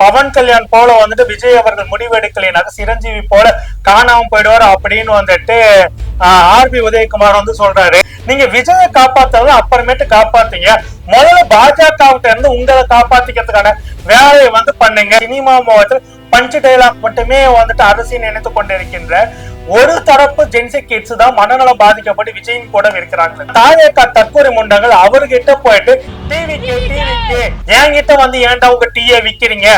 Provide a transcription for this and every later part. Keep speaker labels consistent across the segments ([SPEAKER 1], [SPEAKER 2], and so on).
[SPEAKER 1] பவன் கல்யாண் போல வந்துட்டு விஜய் அவர்கள் முடிவெடுக்கலைனாக்க சிரஞ்சீவி போல காணாம போயிடுவார் அப்படின்னு வந்துட்டு ஆர்பி உதயகுமார் வந்து சொல்றாரு. நீங்க விஜயை காப்பாத்தது அப்புறமேட்டு காப்பாத்தீங்க. முதல்ல பாஜகவிட்ட இருந்து உங்களை காப்பாத்திக்கிறதுக்கான வேலையை வந்து பண்ணுங்க. சினிமா மாவட்டத்தில் பஞ்சு டைலாக் மட்டுமே வந்துட்டு அரசியல் நினைத்து கொண்டிருக்கின்ற ஒரு தரப்பு ஜென்சி கிட்ஸ் தான் மனநலம் பாதிக்கப்பட்டு விஜயின் கூட இருக்கிறாங்க தாயக்கா தற்கொலை முண்டங்கள் அவர்கிட்ட போயிட்டு டிவிக்கு டிவிக்கு என்கிட்ட வந்து ஏன்டா உங்க டீயை விக்கிறீங்க?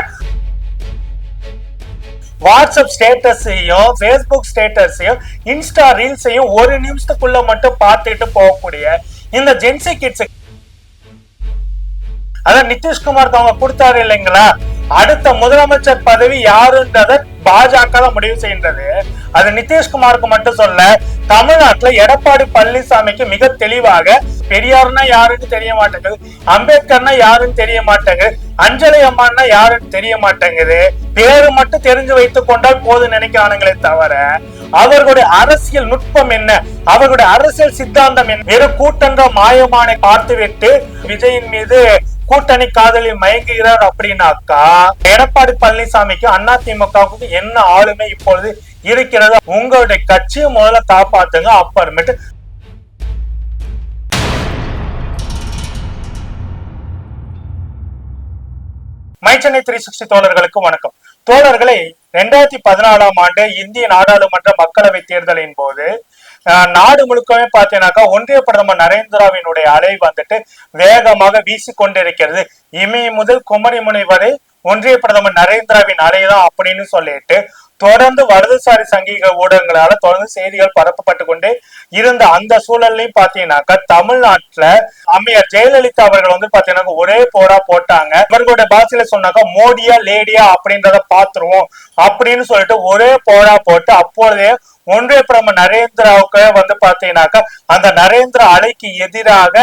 [SPEAKER 1] வாட்ஸ்அப் ஸ்டேட்டஸையும் ஃபேஸ்புக் ஸ்டேட்டஸையும் இன்ஸ்டா ரீல்ஸையும் ஒரு நிமிஷத்துக்குள்ள மட்டும் பார்த்துட்டு போகக்கூடிய இந்த ஜென்சி கிட்ஸுக்கு அதான் நிதிஷ்குமார் அவங்க கொடுத்தாரு இல்லைங்களா? அடுத்த முதலமைச்சர் பதவி யாருன்றத பாஜக தான் முடிவு செய்கின்றது. அது நிதிஷ்குமாருக்கு மட்டும் சொல்ல தமிழ்நாட்டுல எடப்பாடி பழனிசாமிக்கு மிக தெளிவாக பெரியார்னா யாருன்னு தெரிய மாட்டேங்குது அம்பேத்கர்னா யாருன்னு தெரிய மாட்டேங்குது அஞ்சலி அம்மான்னா யாருன்னு தெரிய மாட்டேங்குது. பேரு மட்டும் தெரிஞ்சு வைத்துக் கொண்டால் போதும் நினைக்கிறானுங்களே தவிர அவர்களுடைய அரசியல் நுட்பம் என்ன அவர்களுடைய அரசியல் சித்தாந்தம் என்ன வெறும் கூட்டன்ற மாயமானை பார்த்துவிட்டு விஜயின் மீது கூட்டணி காதலில் மயங்குகிறார் அப்படின்னாக்கா எடப்பாடி பழனிசாமிக்கு அண்ணா திமுகவுக்கு என்ன ஆளுமை இப்பொழுது இருக்கிறது உங்களுடைய கட்சியை முதல்ல காப்பாத்துங்க அப்புறமேட்டு மைச்சென்னை த்ரீ சிக்ஸ்டி தோழர்களுக்கு வணக்கம். தோழர்களை ரெண்டாயிரத்தி பதினாலாம் ஆண்டு இந்திய நாடாளுமன்ற மக்களவை தேர்தலின் போது நாடு முழுக்கவே பார்த்தீங்கன்னாக்கா ஒன்றிய பிரதமர் நரேந்திராவினுடைய அலை வந்துட்டு வேகமாக வீசிக்கொண்டிருக்கிறது. இமய முதல் குமரிமுனை வரை ஒன்றிய பிரதமர் நரேந்திராவின் அலைதான் அப்படின்னு சொல்லிட்டு தொடர்ந்து வலதுசாரி சங்கிகள் ஊடகங்களால தொடர்ந்து செய்திகள் பரப்பப்பட்டு கொண்டே இருந்த அந்த சூழல்லையும் பாத்தீங்கன்னாக்கா தமிழ்நாட்டுல அம்மையார் ஜெயலலிதா அவர்கள் வந்து பாத்தீங்கன்னா ஒரே போரா போட்டாங்க. இவர்களுடைய பாஷையில சொன்னாக்கா மோடியா லேடியா அப்படின்றத பாத்துருவோம் அப்படின்னு சொல்லிட்டு ஒரே போரா போட்டு அப்பொழுதே ஒன்றே பிரம்ம நரேந்திராவுக்கு வந்து பாத்தீங்கன்னாக்கா அந்த நரேந்திர அலைக்கு எதிராக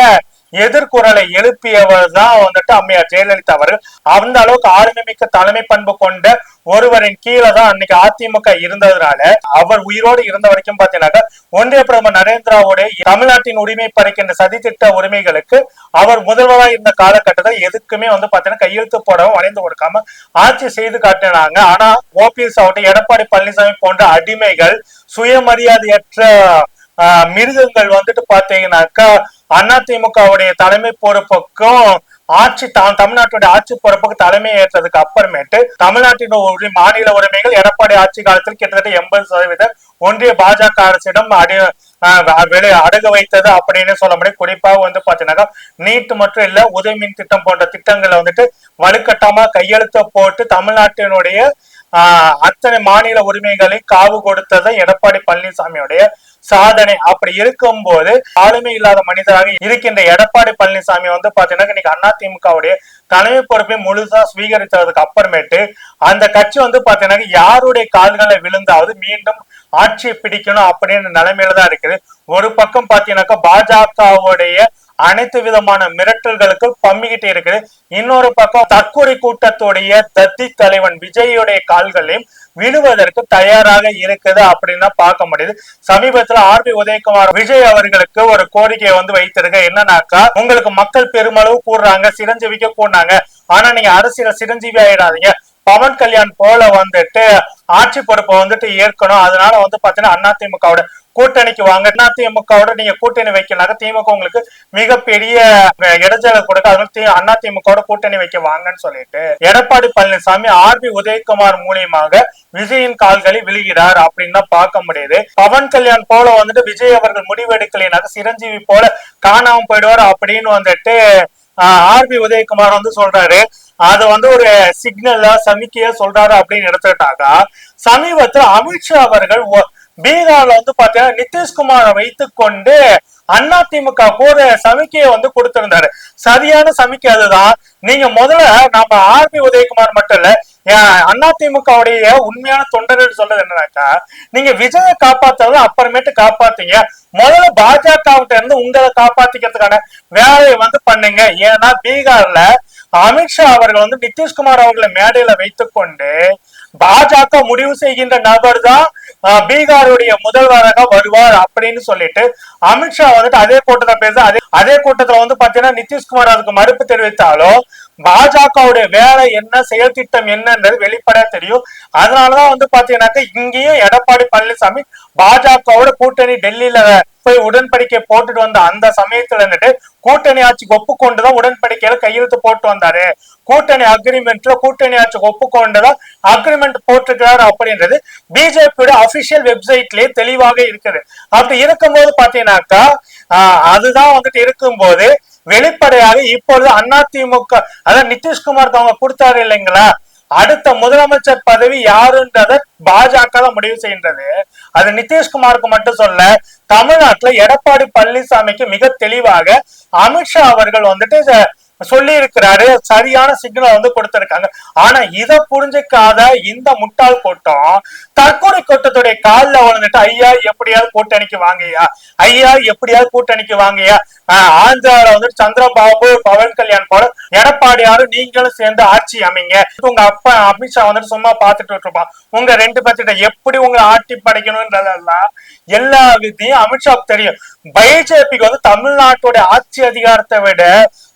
[SPEAKER 1] எதிர்குரலை எழுப்பியவர் தான் வந்துட்டு அம்மையார் ஜெயலலிதா அவர்கள். அந்த அளவுக்கு ஆளுமை மிக்க தலைமை பண்பு கொண்ட ஒருவரின் கீழே தான் அன்னைக்கு அதிமுக இருந்ததுனால அவர் உயிரோடு இருந்த வரைக்கும் பாத்தீங்கன்னாக்கா ஒன்றிய பிரதமர் நரேந்திராவுடைய தமிழ்நாட்டின் உரிமை பறிக்கின்ற சதித்திட்ட உரிமைகளுக்கு அவர் முதல்வராக இருந்த காலகட்டத்தில் எதுக்குமே வந்து பாத்தீங்கன்னா கையெழுத்து போடாம வளைந்து கொடுக்காம ஆட்சி செய்து காட்டினாங்க. ஆனா ஓபிஎஸ் ஆகட்டும் எடப்பாடி பழனிசாமி போன்ற அடிமைகள் சுயமரியாதையற்ற ஆஹ், மிருகங்கள் வந்துட்டு பாத்தீங்கன்னாக்கா அதிமுகவுடைய தலைமை பொறுப்புக்கும் ஆட்சி தான் தமிழ்நாட்டுடைய ஆட்சி பொறுப்புக்கு தலைமை ஏற்றதுக்கு அப்புறமேட்டு தமிழ்நாட்டின் மாநில உரிமைகள் எடப்பாடி ஆட்சி காலத்தில் கிட்டத்தட்ட எண்பது சதவீதம் ஒன்றிய பாஜக அரசிடம் அடி ஆஹ் வெளி அடகு வைத்தது அப்படின்னு சொல்ல முடியும். குறிப்பாக வந்து பாத்தீங்கன்னா நீட் மட்டும் இல்ல உதவி மின் திட்டம் போன்ற திட்டங்களை வந்துட்டு வலுக்கட்டமா கையெழுத்த போட்டு தமிழ்நாட்டினுடைய அத்தனை மாநில உரிமைகளை காவு கொடுத்தது எடப்பாடி பழனிசாமியுடைய சாதனை. அப்படி இருக்கும் போது ஆளுமை இல்லாத மனிதராக இருக்கின்ற எடப்பாடி பழனிசாமி வந்து பாத்தீங்கன்னா இன்னைக்கு அதிமுகவுடைய தலைமை பொறுப்பை முழுசா ஸ்வீகரித்ததுக்கு அப்புறமேட்டு அந்த கட்சி வந்து பாத்தீங்கன்னா யாருடைய கால்களை விழுந்தாவது மீண்டும் ஆட்சியை பிடிக்கணும் அப்படின்ற நிலைமையில தான் இருக்குது. ஒரு பக்கம் பாத்தீங்கன்னாக்கா பாஜகவுடைய அனைத்து விதமான மிரட்டல்களுக்கு பம்மிக்கிட்டு இருக்குது. இன்னொரு பக்கம் தற்கொலை கூட்டத்துடைய தத்தி தலைவன் விஜயுடைய கால்களையும் விழுவதற்கு தயாராக இருக்குது அப்படின்னு பார்க்க முடியுது. சமீபத்துல ஆர்பி உதயகுமார் விஜய் அவர்களுக்கு ஒரு கோரிக்கையை வந்து வைத்திருக்க. என்னன்னாக்கா உங்களுக்கு மக்கள் பெருமளவு கூடுறாங்க சிரஞ்சீவிக்க கூடுறாங்க ஆனா நீங்க அரசியல் சிரஞ்சீவி ஆயிடாதீங்க. பவன் கல்யாண் போல வந்துட்டு ஆட்சி பொறுப்பை வந்துட்டு ஏற்கணும். அதனால வந்து பாத்தீங்கன்னா அதிமுகவோட கூட்டணிக்கு வாங்க. அதிமுகவோட நீங்க கூட்டணி வைக்கலாக திமுக உங்களுக்கு மிகப்பெரிய அஹ், இடைஞ்சலை கொடுக்க அதனால அதிமுகவோட கூட்டணி வைக்க வாங்கன்னு சொல்லிட்டு எடப்பாடி பழனிசாமி ஆர்பி உதயகுமார் மூலியமாக விஜயின் கால்களை விழுகிறார் அப்படின்னு தான் பார்க்க முடியுது. பவன் கல்யாண் போல வந்துட்டு விஜய் அவர்கள் முடிவெடுக்கலைனாக்க சிரஞ்சீவி போல காணாம போயிடுவார் அப்படின்னு வந்துட்டு ஆர்பி உதயகுமார் வந்து சொல்றாரு. அது வந்து ஒரு சிக்னலா சமிக்கையா சொல்றாரு அப்படின்னு எடுத்துக்கிட்டாக்கா சமீபத்துல அமித்ஷா அவர்கள் பீகார்ல வந்து பாத்தீங்கன்னா நிதிஷ்குமாரை வைத்துக் கொண்டு திமுக கூட சமிக்கையை வந்து கொடுத்திருந்தாரு. சரியான சமிக்கை அதுதான். நீங்க முதல்ல நம்ம ஆர்பி உதயகுமார் மட்டும் இல்ல அண்ணா திமுகவுடைய உண்மையான தொண்டர்கள் சொல்றது என்னன்னாக்கா நீங்க விஜய காப்பாத்துறது அப்புறமேட்டு காப்பாத்தீங்க. முதல்ல பாஜகவிட்ட இருந்து உங்களை காப்பாத்திக்கிறதுக்கான வேலையை வந்து பண்ணுங்க. ஏன்னா பீகார்ல அமித்ஷா அவர்கள் வந்து நிதிஷ்குமார் அவர்களை மேடையில வைத்துக்கொண்டு பாஜக முடிவு செய்கின்ற நபர் தான் பீகாருடைய முதல்வராக வருவார் அப்படின்னு சொல்லிட்டு அமித்ஷா வந்துட்டு அதே கூட்டத்தை பேச அதே அதே கூட்டத்துல வந்து பாத்தீங்கன்னா நிதிஷ்குமார் அதுக்கு மறுப்பு தெரிவித்தாலும் பாஜகவுடைய வேலை என்ன செயல் திட்டம் என்னன்றது வெளிப்படையா தெரியும். அதனாலதான் வந்து பாத்தீங்கன்னாக்க இங்கேயும் எடப்பாடி பழனிசாமி பாஜகவோட கூட்டணி டெல்லியில போய் உடன்படிக்கை போட்டுட்டு வந்த அந்த சமயத்துல இருந்துட்டு கூட்டணி ஆட்சிக்கு ஒப்புக்கொண்டுதான் உடன்படிக்கையில கையெழுத்து போட்டு வந்தாரு. கூட்டணி அக்ரிமெண்ட்ல கூட்டணி ஆட்சிக்கு ஒப்புக்கொண்டுதான் அக்ரிமெண்ட் போட்டிருக்கிறாரு அப்படின்றது பிஜேபியோட அபிஷியல் வெப்சைட்லயே தெளிவாக இருக்குது. அப்படி இருக்கும்போது பாத்தீங்கன்னாக்கா ஆஹ், அதுதான் வந்துட்டு இருக்கும்போது வெளிப்படையாக இப்பொழுது அதிமுக அதாவது நிதிஷ்குமாருக்கு அவங்க கொடுத்தாரு இல்லைங்களா? அடுத்த முதலமைச்சர் பதவி யாருன்றத பாஜக தான் முடிவு செய்கின்றது. அது நிதிஷ்குமாருக்கு மட்டும் சொல்ல தமிழ்நாட்டுல எடப்பாடி பழனிசாமிக்கு மிக தெளிவாக அமித்ஷா அவர்கள் வந்துட்டு சொல்லி இருக்கிறாரு சரியான சிக்னல் வந்து கொடுத்திருக்காங்க. ஆனா இத புரிஞ்சுக்காத இந்த முட்டாள் கூட்டம் தற்கொலை கூட்டத்துடைய காலில் விழுந்துட்டு ஐயா எப்படியாவது கூட்டணிக்கு வாங்கய்யா. ஐயா எப்படியாவது கூட்டணிக்கு வாங்கய்யா. ஆஹ் ஆந்திரால வந்துட்டு சந்திரபாபு பவன் கல்யாண் போல எடப்பாடியாரும் நீங்களும் சேர்ந்து ஆட்சி அமைங்க. உங்க அப்பா அமித்ஷா வந்துட்டு சும்மா பாத்துட்டு இருப்பான் உங்க ரெண்டு பேர்த்திட்ட எப்படி உங்களை ஆட்டி படைக்கணும்ன்றதெல்லாம் எல்லா விதியும் அமித்ஷாவுக்கு தெரியும். பிஜேபிக்கு வந்து தமிழ்நாட்டுடைய ஆட்சி அதிகாரத்தை விட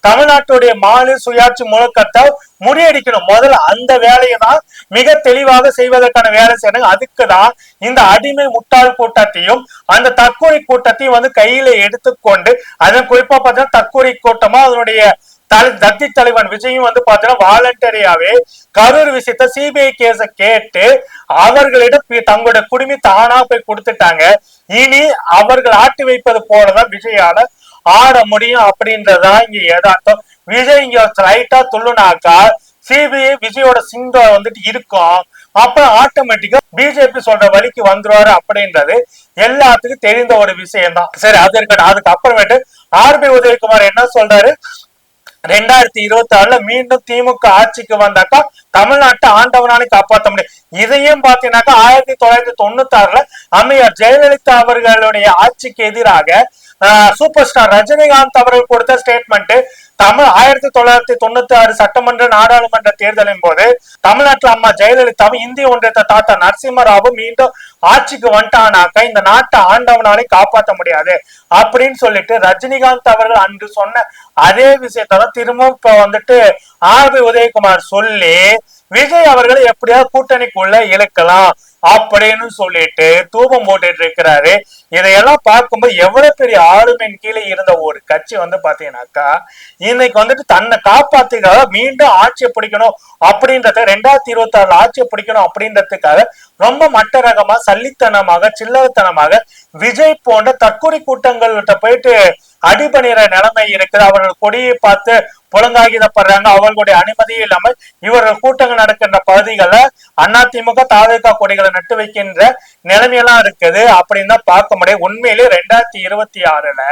[SPEAKER 1] தமிழ்நாட்டுடைய மாநில சுயாட்சி முழக்கத்தை முறியடிக்கணும். முதல்ல அந்த வேலையை தான் மிக தெளிவாக செய்வதற்கான வேலை செய்யணும். அதுக்கு தான் இந்த அடிமை முட்டாள் கூட்டத்தையும் அந்த தற்கொலை கூட்டத்தையும் வந்து கையில எடுத்துக்கொண்டு அதன் குறிப்பா பார்த்தீங்கன்னா தற்கொலை கூட்டமா அதனுடைய தலை தத்தி தலைவன் விஜயும் வந்து பாத்தீங்கன்னா வாலண்டரியாவே கரூர் விஷயத்த சிபிஐ கேஸ கேட்டு அவர்களிடம் தங்களுடைய குடுமி தானா போய் கொடுத்துட்டாங்க. இனி அவர்கள் ஆட்டி வைப்பது போலதான் விஜயால ஆட முடியும் அப்படின்றதான் இங்க எதார்த்தம் விஜய் இங்க லைட்டா துள்ளுனாக்கா சிபிஐ விஜயோட சிங்கம் வந்துட்டு இருக்கும். அப்ப ஆட்டோமேட்டிக்கா பிஜேபி சொல்ற வழிக்கு வந்துருவாரு அப்படின்றது எல்லாத்துக்கும் தெரிந்த ஒரு விஷயம் தான் சரி அது இருக்கட்டும். அதுக்கு அப்புறமேட்டு ஆர்பி உதயகுமார் என்ன சொல்றாரு? ரெண்டாயிரத்தி இருபத்தி ஆறுல மீண்டும் திமுக ஆட்சிக்கு வந்தாக்கா தமிழ்நாட்டை ஆண்டவனாலே காப்பாற்ற முடியும். இதையும் பாத்தீங்கன்னாக்கா ஆயிரத்தி தொள்ளாயிரத்தி தொண்ணூத்தி ஆறுல அம்மையார் ஜெயலலிதா அவர்களுடைய ஆட்சிக்கு எதிராக சூப்பர் ஸ்டார் ரஜினிகாந்த் அவர்கள் கொடுத்த ஸ்டேட்மெண்ட் தமிழ் ஆயிரத்தி தொள்ளாயிரத்தி தொண்ணூத்தி ஆறு சட்டமன்ற நாடாளுமன்ற தேர்தலின் போது தமிழ்நாட்டுல அம்மா ஜெயலலிதாவும் இந்திய ஒன்றியத்தை தாத்தா நரசிம்மராவும் மீண்டும் ஆட்சிக்கு வந்துட்டானாக்கா இந்த நாட்டை ஆண்டவனாலே காப்பாற்ற முடியாது. அப்படின்னு சொல்லிட்டு ரஜினிகாந்த் அவர்கள் அன்று சொன்ன அதே விஷயத்தான் திரும்பவும் இப்ப வந்துட்டு ஆர் பி உதயகுமார் சொல்லி விஜய் அவர்களை எப்படியாவது கூட்டணிக்குள்ள இழுக்கலாம். அப்படின்னு சொல்லிட்டு தூபம் போட்டுட்டு இருக்கிறாரு. இதையெல்லாம் பார்க்கும்போது எவ்வளவு பெரிய ஆளுமையின் கீழே இருந்த ஒரு கட்சி வந்து பாத்தீங்கன்னாக்கா இன்னைக்கு வந்துட்டு தன்னை காப்பாத்துக்காக மீண்டும் ஆட்சியை பிடிக்கணும் அப்படின்றத ரெண்டாயிரத்தி இருபத்தி ஆறுல ஆட்சியை பிடிக்கணும் அப்படின்றதுக்காக ரொம்ப மட்ட ரகமா சல்லித்தனமாக சில்லறத்தனமாக விஜய் போன்ற தற்கொலை கூட்டங்கள்கிட்ட போயிட்டு அடிபணிற நிலைமை இருக்குது அவர்கள் கொடியை பார்த்து புலங்காகிதப்படுறாங்க அவர்களுடைய அனுமதியும் இல்லாமல் இவர்கள் கூட்டங்கள் நடக்கின்ற பகுதிகளில் அதிமுக தாவேகா கொடிகளை நட்டு வைக்கின்ற நிலைமையெல்லாம் இருக்குது. அப்படின்னு தான் பார்க்க முடியும். உண்மையிலே ரெண்டாயிரத்தி இருபத்தி ஆறுல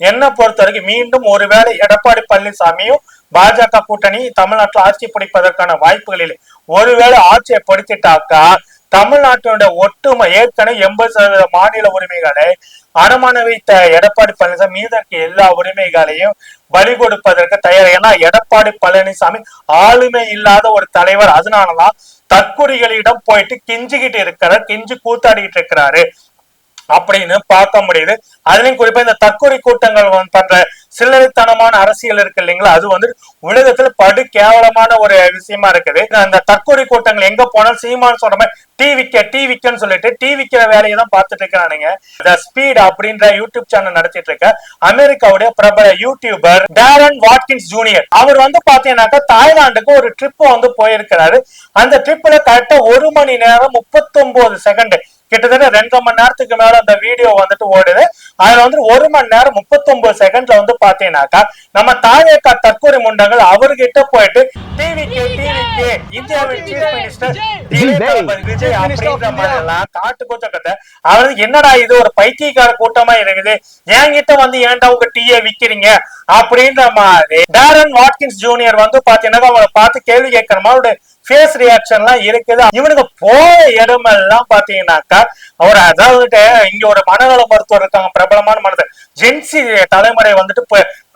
[SPEAKER 1] என்ன பொறுத்த வரைக்கும் மீண்டும் ஒருவேளை எடப்பாடி பழனிசாமியும் பாஜக கூட்டணி தமிழ்நாட்டில் ஆட்சி பிடிப்பதற்கான வாய்ப்புகளில் ஒருவேளை ஆட்சியை பிடிச்சிட்டாக்கா தமிழ்நாட்டினுடைய ஒட்டுமை ஏற்கனவே எண்பது சதவீத மாநில உரிமைகளை அனுமான வைத்த எடப்பாடி பழனிசாமி மீத இருக்க எல்லா உரிமைகளையும் பலி கொடுப்பதற்கு தயார். ஏன்னா எடப்பாடி பழனிசாமி ஆளுமை இல்லாத ஒரு தலைவர். அதனாலதான் தற்குறிகளிடம் போயிட்டு கிஞ்சிக்கிட்டு இருக்கிறார் கிஞ்சி கூத்தாடிக்கிட்டு இருக்கிறாரு அப்படின்னு பார்க்க முடியுது. அதுலயும் குறிப்பா இந்த தற்கொலை கூட்டங்கள் பண்ற சில்லறைத்தனமான அரசியல் இருக்கு இல்லைங்களா? அது வந்து உலகத்துல படு கேவலமான ஒரு விஷயமா இருக்குது. அந்த தற்கொலை கூட்டங்கள் எங்க போனாலும் சீமான் சொல்ற மாதிரி டீ விக்க டீ விக்கன்னு சொல்லிட்டு டீ விக்கிற வேலையை தான் பார்த்துட்டு இருக்கிறானுங்க. த ஸ்பீட் அப்படின்ற யூடியூப் சேனல் நடத்திட்டு இருக்க அமெரிக்காவுடைய பிரபல யூடியூபர் டேரன் வாட்கின்ஸ் ஜூனியர் அவர் வந்து பாத்தீங்கன்னாக்கா தாய்லாந்துக்கு ஒரு ட்ரிப் வந்து போயிருக்கிறாரு. அந்த ட்ரிப்ல கரெக்டா ஒரு மணி நேரம் முப்பத்தொன்பது செகண்ட் கிட்டத்தட்ட ரெண்டரை மணி நேரத்துக்கு மேல அந்த வீடியோ வந்துட்டு ஓடுது. அதுல வந்து ஒரு மணி நேரம் முப்பத்தொன்பது செகண்ட்ல வந்து பாத்தீங்கன்னாக்கா நம்ம தாவேக்கா தற்கொலை முண்டங்கள் அவர்கிட்ட போயிட்டு டிவிக்கு டிவிக்கு இந்தியாவின் சீஃப் மினிஸ்டர் விஜய் அப்படின்ற மாதிரி எல்லாம் காட்டு கூச்சக்கத்தை அவர் என்னடா இது ஒரு பைத்தியக்கார கூட்டமா இருக்குது? என்கிட்ட வந்து ஏன்டா உங்க டீயை விக்கிறீங்க? அப்படின்ற மாதிரி. டேரன் வாட்கின்ஸ் ஜூனியர் வந்து பாத்தீங்கன்னா அவங்களை பார்த்து கேள்வி கேட்கிற மாதிரி ஃபேஸ் ரியாக்ஷன்லாம் இருக்குது. இவனுக்கு போற இடமெல்லாம் பாத்தீங்கன்னாக்கா அவர் அதாவது இங்க ஒரு மனநல மருத்துவர் இருக்காங்க பிரபலமான மருத்துவர் ஜென்சி தலைமுறை வந்துட்டு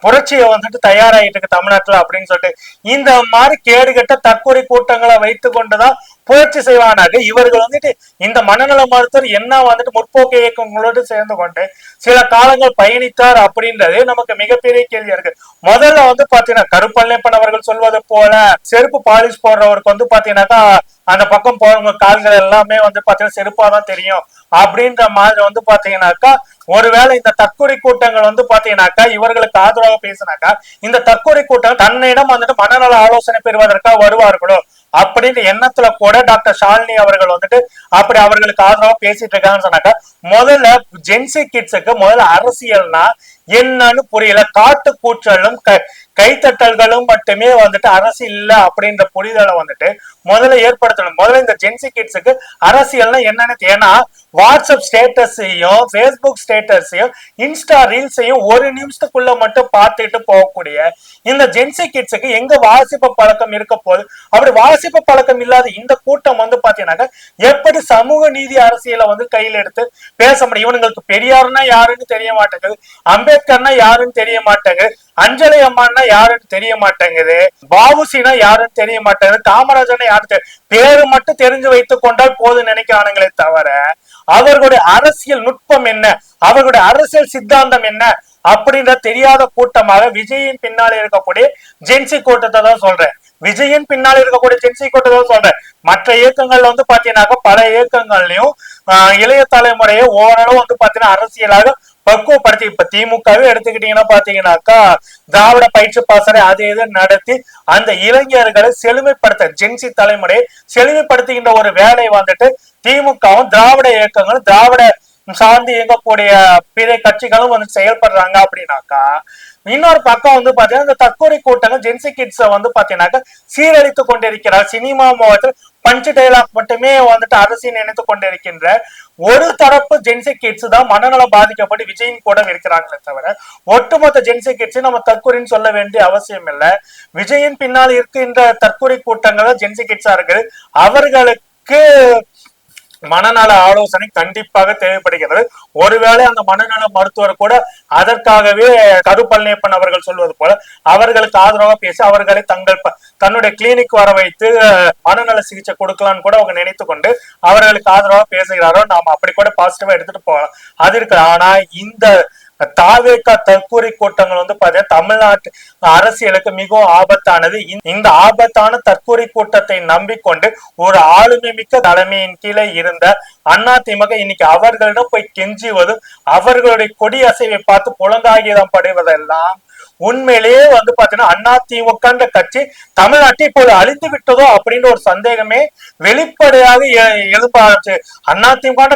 [SPEAKER 1] புரட்சியை வந்துட்டு தயாராகிட்டு இருக்கு தமிழ்நாட்டுல அப்படின்னு சொல்லிட்டு. இந்த மாதிரி கேடுகட்ட தற்கொலை கூட்டங்களை வைத்து கொண்டுதான் புரட்சி செய்வானாக. இவர்கள் வந்துட்டு இந்த மனநல மருத்துவர் என்ன வந்துட்டு முற்போக்கு இயக்கங்களோடு சேர்ந்து கொண்டு சில காலங்கள் பயணித்தார் அப்படின்றது நமக்கு மிகப்பெரிய கேள்வி இருக்கு. முதல்ல வந்து பாத்தீங்கன்னா கருப்பள்ளப்பன் அவர்கள் சொல்வது போல செருப்பு பாலிஷ் போடுறவருக்கு வந்து பாத்தீங்கன்னாக்கா அந்த பக்கம் போறவங்க கால்கள் எல்லாமே வந்து பாத்தீங்கன்னா செருப்பா தான் தெரியும். அப்படின்ற மாதிரி வந்து பாத்தீங்கன்னாக்கா ஒருவேளை இந்த தற்கொலை கூட்டங்கள் வந்து பாத்தீங்கன்னாக்கா இவர்களுக்கு ஆதரவாக பேசினாக்கா இந்த தற்கொலை கூட்டம் தன்னிடம் வந்துட்டு மனநல ஆலோசனை பெறுவதற்காக வருவார்களோ? அப்படின்னு எண்ணத்துல கூட டாக்டர் ஷாலினி அவர்கள் வந்துட்டு அப்படி அவர்களுக்கு ஆதரவா பேசிட்டு இருக்காங்கன்னு சொன்னாக்கா முதல்ல ஜென்சி கிட்ஸுக்கு முதல்ல அரசியல்னா என்னன்னு புரியல. காட்டு கூச்சலும் க கைத்தட்டல்களும் மட்டுமே வந்துட்டு அரசு இல்ல அப்படின்ற புரிதலை வந்துட்டு முதல்ல ஏற்படுத்தணும். முதல்ல இந்த ஜென்சி கிட்ஸுக்கு அரசியல்னா என்னன்னு ஏன்னா வாட்ஸ்அப் ஸ்டேட்டஸையும் ஃபேஸ்புக் ஸ்டேட்டஸையும் இன்ஸ்டா ரீல்ஸையும் ஒரு நிமிஷத்துக்குள்ள மட்டும் பார்த்துட்டு போகக்கூடிய இந்த ஜென்சி கிட்ஸுக்கு எங்க வாசிப்பு பழக்கம் இருக்க போகுது அப்படி வாசிப்பு பழக்கம் இல்லாத இந்த கூட்டம் வந்து பாத்தீங்கன்னாக்கா எப்படி சமூக நீதி அரசியலை வந்து கையில எடுத்து பேச முடியும்? இவனுங்களுக்கு பெரியாருன்னா யாருன்னு தெரிய மாட்டேங்குது. அம்பேத்கர்னா யாருன்னு தெரிய மாட்டேங்குது. அஞ்சலி அம்மான்னா யாருன்னு தெரிய மாட்டேங்குது. பாபுசினா யாருன்னு தெரிய மாட்டேங்குது. காமராஜனா யாரு பேரு மட்டும் தெரிஞ்சு வைத்துக் கொண்டால் போதும் நினைக்கிறானுங்களே தவிர அவர்களுடைய அரசியல் நுட்பம் என்ன? அவர்களுடைய அரசியல் சித்தாந்தம் என்ன? அப்படின்ற தெரியாத கூட்டமாக விஜயின் பின்னாலே இருக்கக்கூடிய ஜென்சி கூட்டத்தை தான் சொல்றேன். விஜயின் பின்னால் இருக்கக்கூடிய ஜென்சி கூட்டத்தை தான் சொல்றேன். மற்ற இயக்கங்கள்ல வந்து பாத்தீங்கன்னாக்க பல இயக்கங்கள்லயும் இளைய தலைமுறையை ஓரளவு வந்து பாத்தீங்கன்னா அரசியலாக பக்குவப்படுத்தி இப்ப திமுகவே எடுத்துக்கிட்டீங்கன்னா பாத்தீங்கன்னாக்கா திராவிட பயிற்சி பாசறை அது இது நடத்தி அந்த இளைஞர்களை செழுமைப்படுத்த ஜென்சி தலைமுறையை செழுமைப்படுத்துகின்ற ஒரு வேலை வந்துட்டு திமுகவும் திராவிட இயக்கங்களும் திராவிட சார்ந்து இயங்கக்கூடிய பிற கட்சிகளும் வந்து செயல்படுறாங்க அப்படின்னாக்கா இன்னொரு பக்கம் வந்து பாத்தீங்கன்னா இந்த தற்கொலை கூட்டங்கள் ஜென்சி கிட்ஸ வந்து பாத்தீங்கன்னாக்கா சீரழித்து கொண்டிருக்கிறார். சினிமா முகத்தில் பஞ்சு டைலாக் மட்டுமே வந்துட்டு அரசியல் நினைத்து கொண்டிருக்கின்ற ஒரு தரப்பு ஜென்சி கிட்ஸ் தான் மனநலம் பாதிக்கப்பட்டு விஜயின் கூட இருக்கிறாங்களே தவிர ஒட்டுமொத்த ஜென்சி கிட்ஸ் நம்ம தற்கொலைன்னு சொல்ல வேண்டிய அவசியம் இல்லை. விஜயின் பின்னால் இருக்கின்ற தற்கொலை கூட்டங்கள் ஜென்சி கிட்ஸா இருக்குது. அவர்களுக்கு மனநல ஆலோசனை கண்டிப்பாக தேவைப்படுகிறது. ஒருவேளை அந்த மனநல மருத்துவர் கூட அதற்காகவே கருப்பழனியப்பன் அவர்கள் சொல்வது போல அவர்களுக்கு ஆதரவாக பேசி அவர்களை தங்கள் தன்னுடைய கிளினிக் வர வைத்து மனநல சிகிச்சை கொடுக்கலாம்னு கூட அவங்க நினைத்து கொண்டு அவர்களுக்கு ஆதரவாக பேசுகிறாரோ நாம அப்படி கூட பாசிட்டிவா எடுத்துட்டு போகலாம். அது இருக்கு ஆனா இந்த தாவேக்கா தற்கூரி கூட்டங்கள் வந்து பாத்தீங்கன்னா தமிழ்நாட்டு அரசியலுக்கு மிகவும் ஆபத்தானது. இந்த- இந்த ஆபத்தான தற்கூரி கூட்டத்தை நம்பிக்கொண்டு ஒரு ஆளுமை மிக்க தலைமையின் கீழே இருந்த அண்ணா திமுக இன்னைக்கு அவர்களிடம் போய் கெஞ்சுவதும் அவர்களுடைய கொடி அசைவை பார்த்து புலங்காகிதம் படுவதெல்லாம் உண்மையிலேயே வந்து பாத்தீங்கன்னா அதிமுகன்ற கட்சி தமிழ்நாட்டை இப்போது அழிந்து விட்டதோ அப்படின்ற ஒரு சந்தேகமே வெளிப்படையாக எழுப்ப ஆரம்பிச்சு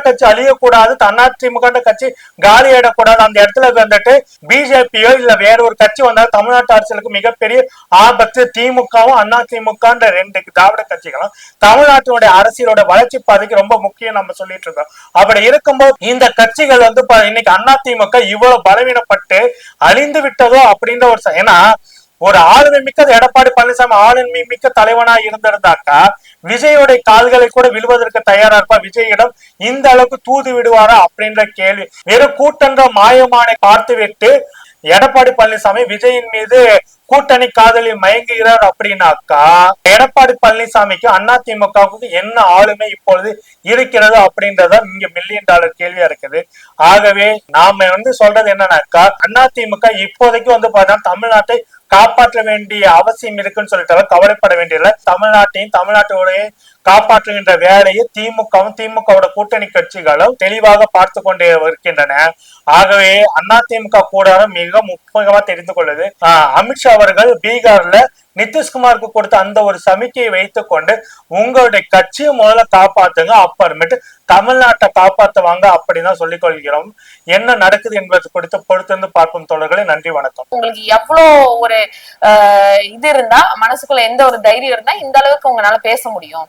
[SPEAKER 1] கட்சி அழியக்கூடாது அதிமுக கட்சி காலியாயிடக்கூடாது. அந்த இடத்துல வந்துட்டு பிஜேபியோ இல்ல வேற ஒரு கட்சி வந்தாலும் தமிழ்நாட்டு அரசியலுக்கு மிகப்பெரிய ஆபத்து. திமுகவும் அதிமுகன்ற ரெண்டு திராவிட கட்சிகளும் தமிழ்நாட்டினுடைய அரசியலோட வளர்ச்சி பாதைக்கு ரொம்ப முக்கியம் நம்ம சொல்லிட்டு இருக்கோம். அப்படி இருக்கும்போது இந்த கட்சிகள் வந்து இன்னைக்கு அதிமுக இவ்வளவு பலவீனப்பட்டு அழிந்து விட்டதோ அப்படின்ற ஒரு ஏன்னா ஒரு ஆளுமை மிக்க எடப்பாடி பழனிசாமி ஆளுமை மிக்க தலைவனா இருந்திருந்தாக்கா விஜயோட கால்களை கூட விழுவதற்கு தயாரா இருப்பா. விஜயிடம் இந்த அளவுக்கு தூது விடுவாரா? அப்படின்ற கேள்வி வெறும் கூட்டன்ற மாயமானை பார்த்துவிட்டு எடப்பாடி பழனிசாமி விஜயின் மீது கூட்டணி காதலில் மயங்குகிறார் அப்படின்னாக்கா எடப்பாடி பழனிசாமிக்கு அதிமுகவுக்கு என்ன ஆளுமை இப்பொழுது இருக்கிறது அப்படின்றத இங்க மில்லியன் டாலர் கேள்வியா இருக்குது. ஆகவே நாம வந்து சொல்றது என்னன்னாக்கா அதிமுக இப்போதைக்கு வந்து பார்த்தா தமிழ்நாட்டை காப்பாற்ற வேண்டிய அவசியம் இருக்குன்னு சொல்லிட்டு கவலைப்பட வேண்டியதில்லை. தமிழ்நாட்டையும் தமிழ்நாட்டோடைய காப்பாற்றுகின்ற வேலையை திமுகவும் திமுகவோட கூட்டணி கட்சிகளும் தெளிவாக பார்த்து கொண்டே இருக்கின்றன. ஆகவே அதிமுக கூடாரம் மிக முக்கியமா தெரிந்து கொள்ளுது. ஆஹ் அமித்ஷா அவர்கள் பீகார்ல நிதிஷ்குமாருக்கு கொடுத்த அந்த ஒரு சமிக்கையை வைத்துக் கொண்டு உங்களுடைய கட்சியை முதல்ல காப்பாத்துங்க அப்புறமேட்டு தமிழ்நாட்டை காப்பாத்துவாங்க அப்படின்னு சொல்லிக் கொள்கிறோம். என்ன நடக்குது என்பது குறித்து பொறுத்திருந்து பார்க்கும் தோழர்களே. நன்றி வணக்கம்.
[SPEAKER 2] உங்களுக்கு எவ்வளவு ஒரு இது இருந்தா மனசுக்குள்ள எந்த ஒரு தைரியம் இருந்தா இந்த அளவுக்கு உங்களால பேச முடியும்.